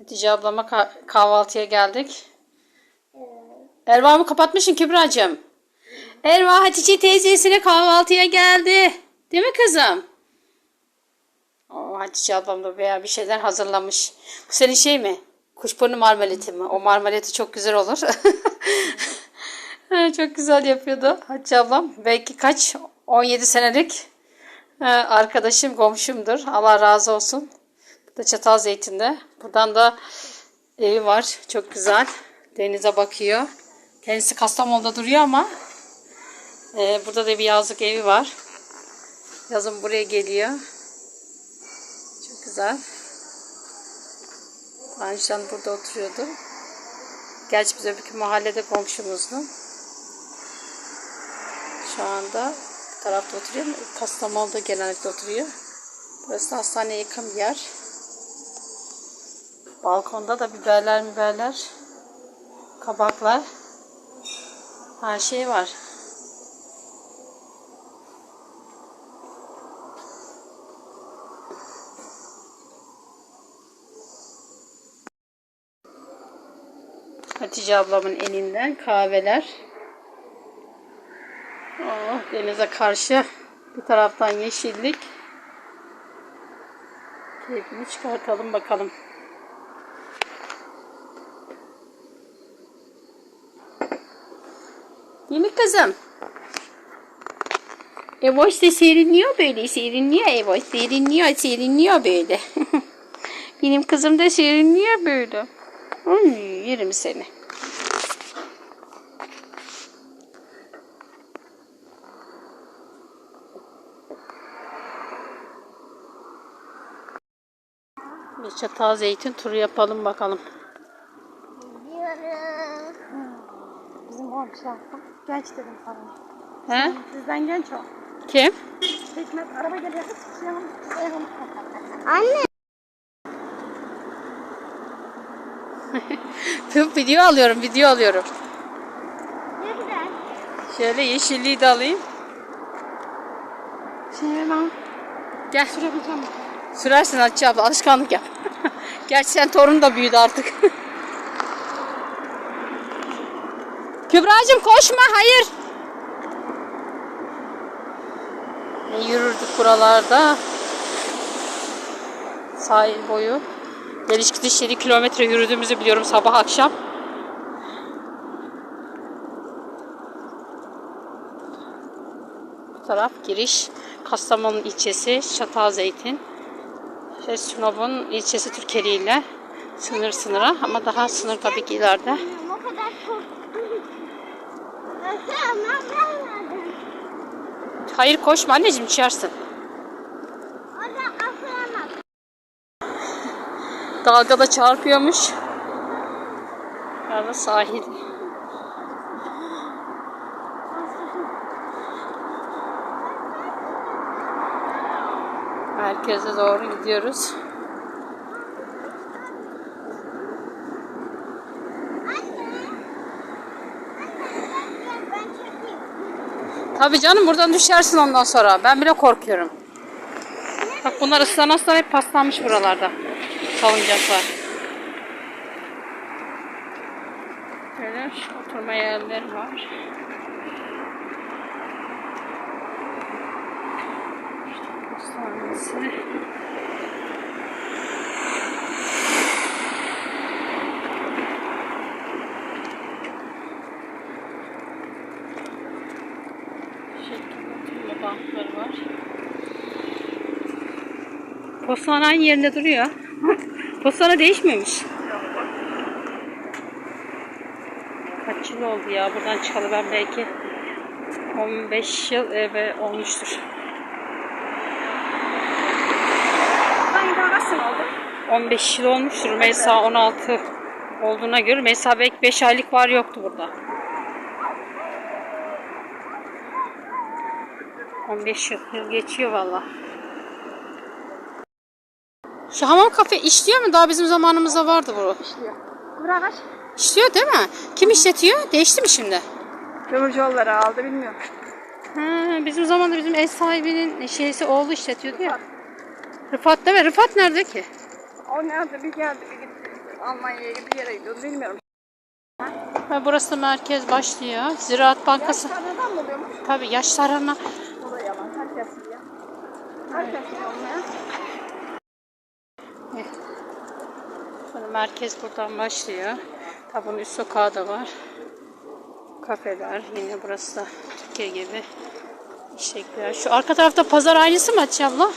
Hatice ablama ka- kahvaltıya geldik. Erva'mı kapatmışsın Kübra'cığım. Erva Hatice teyzesine kahvaltıya geldi. Değil mi kızım? Oo, Hatice ablam da veya bir şeyler hazırlamış. Bu senin şey mi? Kuşburnu marmeleti mi? O marmeleti çok güzel olur. Çok güzel yapıyordu Hatice ablam. Belki kaç? 17 senelik arkadaşım, komşumdur. Allah razı olsun. Bu da Çatal Zeytin'de. Buradan da evi var. Çok güzel. Denize bakıyor. Kendisi Kastamonu'da duruyor ama e, burada da bir yazlık evi var. Yazın buraya geliyor. Çok güzel. Önceden burada oturuyordu. Gerçi biz öbürkü mahallede komşumuzdu. Şu anda bu tarafta oturuyor. Kastamonu'da genellikle oturuyor. Burası da hastaneye yakın bir yer. Balkonda da biberler biberler, kabaklar, her şey var. Hatice ablamın elinden kahveler. Oh, denize karşı bir taraftan yeşillik. Keyfini çıkartalım bakalım. Değil mi kızım? Evoş da serinliyor böyle. Serinliyor Evoş. Serinliyor, serinliyor böyle. Benim kızım da serinliyor böyle. Ay, yerim seni. Bir çatal zeytin turu yapalım bakalım. Bizim komşular. Genç dedim sana. He? Sizden genç o. Kim? Hikmet araba geliyor. Anne. Tıp video alıyorum, video alıyorum. Ne güzel. Şöyle yeşilliği de alayım. Şey lan. Gel. Sürebileceğim. Sürersin Hatice abla, alışkanlık yap. Gerçi sen torun da büyüdü artık. Kübra'cığım koşma, hayır. Yürürdük buralarda. Sahil boyu. Geliş gidiş 7 kilometre yürüdüğümüzü biliyorum sabah akşam. Bu taraf giriş. Kastamonu ilçesi Çatalzeytin. Şey, Sinop'un ilçesi Türkiye ile sınır sınıra ama daha sınır tabii ki ileride. O kadar korktum. Nasıl anlamadım. Hayır koşma anneciğim düşersin. Orada asılamam. Dalga da çarpıyormuş. Sahil. Merkeze doğru gidiyoruz. Tabii canım buradan düşersin ondan sonra. Ben bile korkuyorum. Bak bunlar ıslan ıslan hep paslanmış buralarda. Salıncaklar. Böyle oturma yerleri var. İşte hastanesi. Bankları var. Postane aynı yerinde duruyor. Postane değişmemiş. Kaç yıl oldu ya buradan çıkalı ben belki 15 yıl eve olmuştur. Ben daha kaç sene oldu? 15 yıl olmuştur. Meysa 16 olduğuna göre Meysa belki 5 aylık var yoktu burada. 15 yıl, yıl geçiyor valla. Şu hamam kafe işliyor mu? Daha bizim zamanımızda vardı bu. İşliyor. Bura kaç? İşliyor değil mi? Kim işletiyor? Değişti mi şimdi? Kömürcüoğulları aldı bilmiyorum. Ha, bizim zamanda bizim ev sahibinin şeysi oğlu işletiyordu ya. Rıfat değil mi? Rıfat nerede ki? O nerede bir geldi bir gitti. Almanya'ya gibi bir yere gidiyoruz bilmiyorum. Ha, burası da merkez başlıyor. Ziraat Bankası. Sonradan mı oluyormuş? Tabii yaşlarına. O Sonra merkez buradan başlıyor. Tabi üst sokağı da var. Kafeler. Yine burası da Türkiye gibi şekiller. Şu arka tarafta pazar aynısı mı Hatice abla?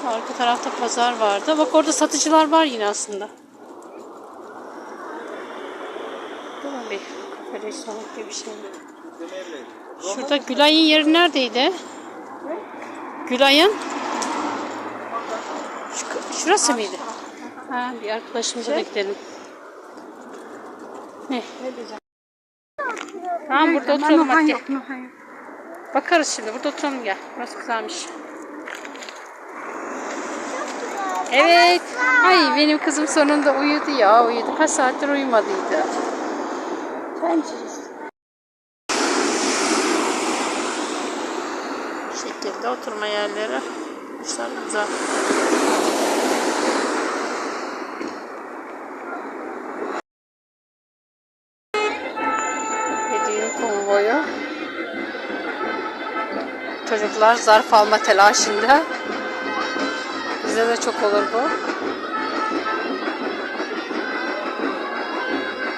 Şu arka tarafta pazar vardı. Bak orada satıcılar var yine aslında. Değil mi bir kafe restoran gibi bir şey. Şurada Gülay'ın yeri neredeydi? Gülay'ın şu, şurası mıydı? Ha, bir arkadaşımıza da gidelim. Ne? Tamam burada oturalım hadi. Bakarız şimdi. Burada oturalım gel. Burası güzelmiş. Evet. Ay benim kızım sonunda uyudu ya. Uyudu. Kaç saattir uyumadıydı. Tencere. Bu şekilde oturma yerleri. Güzel güzel. Çocuklar zarf alma telaşında. Bizde de çok olur bu.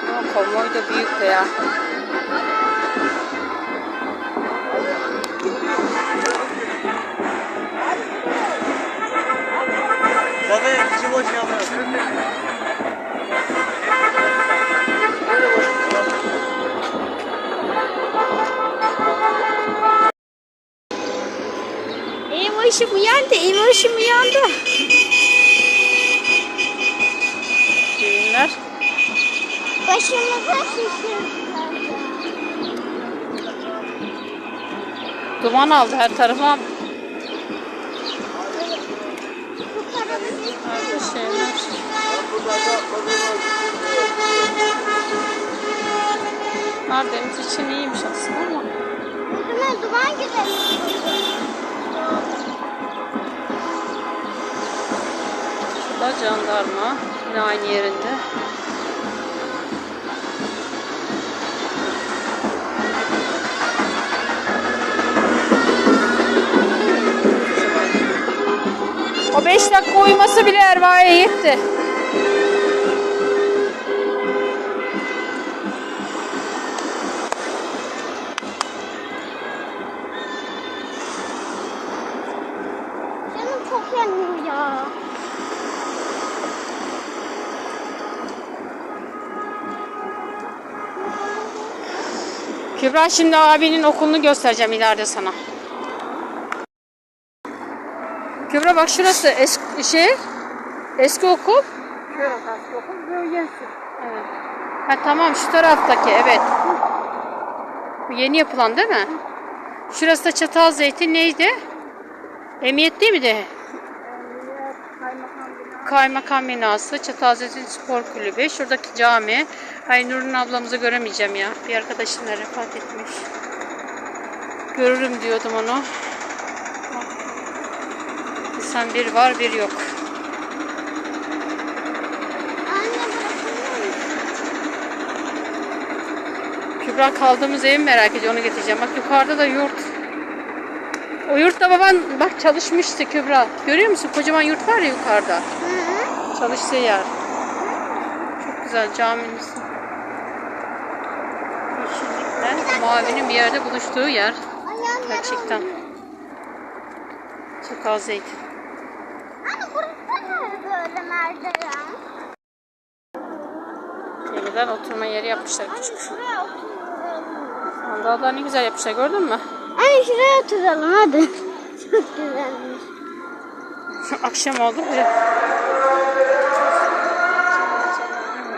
Ama konvoy da büyük de ya. Duman aldı her tarafa. Böyle şeyler. İçin iyiymiş aslında ama. Yüzüme duman gidelim. Bu da jandarma. Yine aynı yerinde. O 5 dakika uyuması bile Erva'ya yetti. Canım çok yanıyor ya. Kübra şimdi abinin okulunu göstereceğim ileride sana. Kübra bak şurası eski şey eski okul. Şurası hasta okul böyle yensin. Evet. Ha tamam şu taraftaki evet. Bu yeni yapılan değil mi? Şurası da Çatal Zeytin neydi? Emniyet değil mi de? Kaymakam bina. Kaymakam binası, Çatalzeytin Spor Kulübü, şuradaki cami. Ay Nurun ablamızı göremeyeceğim ya. Bir arkadaşım da vefat etmiş. Görürüm diyordum onu. İnsan bir var bir yok. Kübra kaldığımız evi merak ediyor onu getireceğim. Bak yukarıda da yurt. O yurtta baban bak çalışmıştı Kübra. Görüyor musun? Kocaman yurt var ya yukarıda. Hı hı. Çalıştığı yer. Çok güzel ismi. Yeşillikle mavinin bir yerde buluştuğu yer. Gerçekten. Çatal zeytin. Böyle merdiven? Yeniden oturma yeri yapmışlar küçük. şuraya oturalım. Sandalyeler ne güzel yapmışlar gördün mü? Anne şuraya oturalım hadi. Çok güzelmiş. Akşam oldu bile.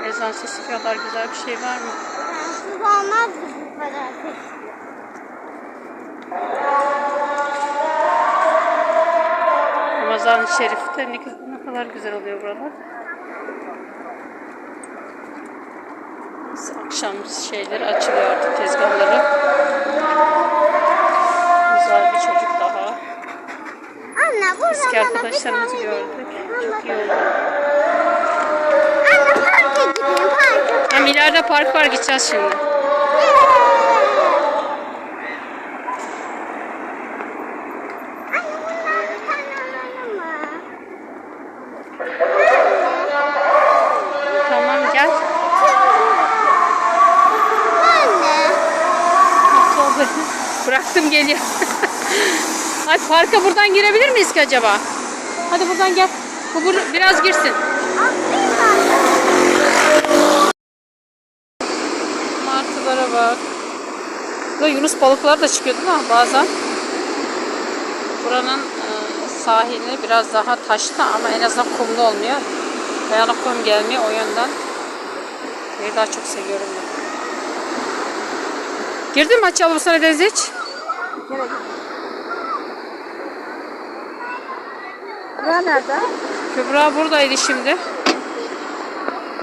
Ezan sesi kadar güzel bir şey var mı? Sensiz olmaz bu kadar. Ramazan-ı Şerif'te ne kadar güzel oluyor buralar. Akşam şeyleri açılıyor artık tezgahları. Güzel bir çocuk daha. Anne Eski arkadaşlarımızı gördük. Çok iyi oldu. Anne parka gideyim parka. Hem ileride park var gideceğiz şimdi. Bıraktım geliyor. Hadi parka buradan girebilir miyiz ki acaba? Hadi buradan gel. Bu bur- biraz girsin. Martılara bak. Burada Yunus balıklar da çıkıyor değil mi bazen? Buranın e, sahili biraz daha taşlı ama en azından kumlu olmuyor. Ayağına kum gelmiyor o yönden. Burayı daha çok seviyorum ben. Girdin mi abla sana denize hiç? Bura nerede? Kübra buradaydı şimdi.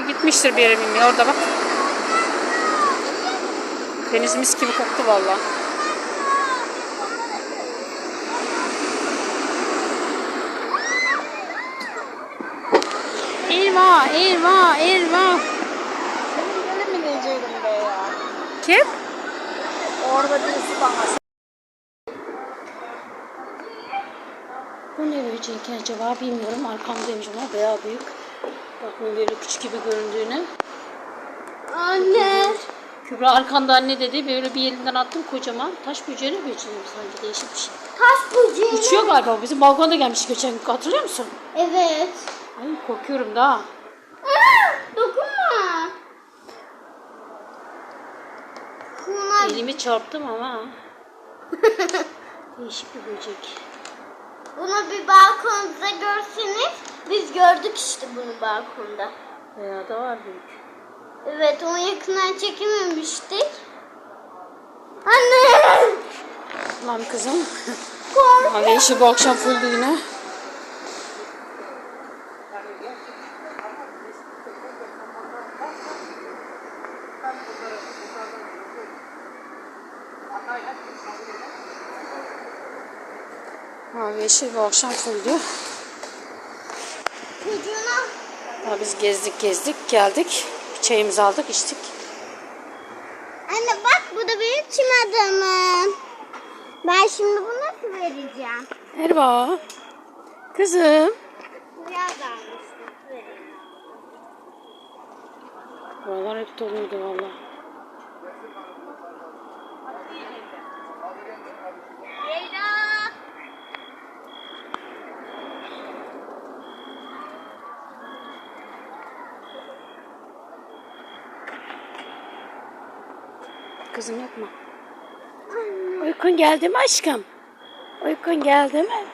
Gitmiştir bir yere bilmiyorum. Orada bak. Deniz mis gibi koktu valla. Elma, elma, elma. Benim mi diyecektim be ya? Kim? Orada birisi bana. Ne böcek acaba bilmiyorum. Arkamdaymış ama bayağı büyük. Bakın böyle küçük gibi göründüğüne. Anne. Kübra arkanda anne dedi. Böyle bir elinden attım kocaman. Taş böceğine böceği sanki değişik bir şey. Taş böceği. Uçuyor galiba. Bizim balkonda gelmiş geçen gün. Hatırlıyor musun? Evet. Ay korkuyorum daha. Aa, dokunma. Elimi çarptım ama. Değişik bir böcek. Bunu bir balkonda görseniz biz gördük işte bunu balkonda. Bayağı da var büyük. Evet onu yakından çekememiştik. Anne! Lan kızım. Kork. Abi işi bu akşam fulldü yine. Mavi yeşil bu akşam fulldü. Çocuğuna Daha biz gezdik gezdik geldik. Çayımızı aldık içtik. Anne bak bu da benim çim adamım. Ben şimdi bunu nasıl vereceğim? Merhaba. Kızım. Biraz almıştım. Vereyim. Buralar hep doluydu valla. Kızım yapma. Uykun geldi mi aşkım? Uykun geldi mi?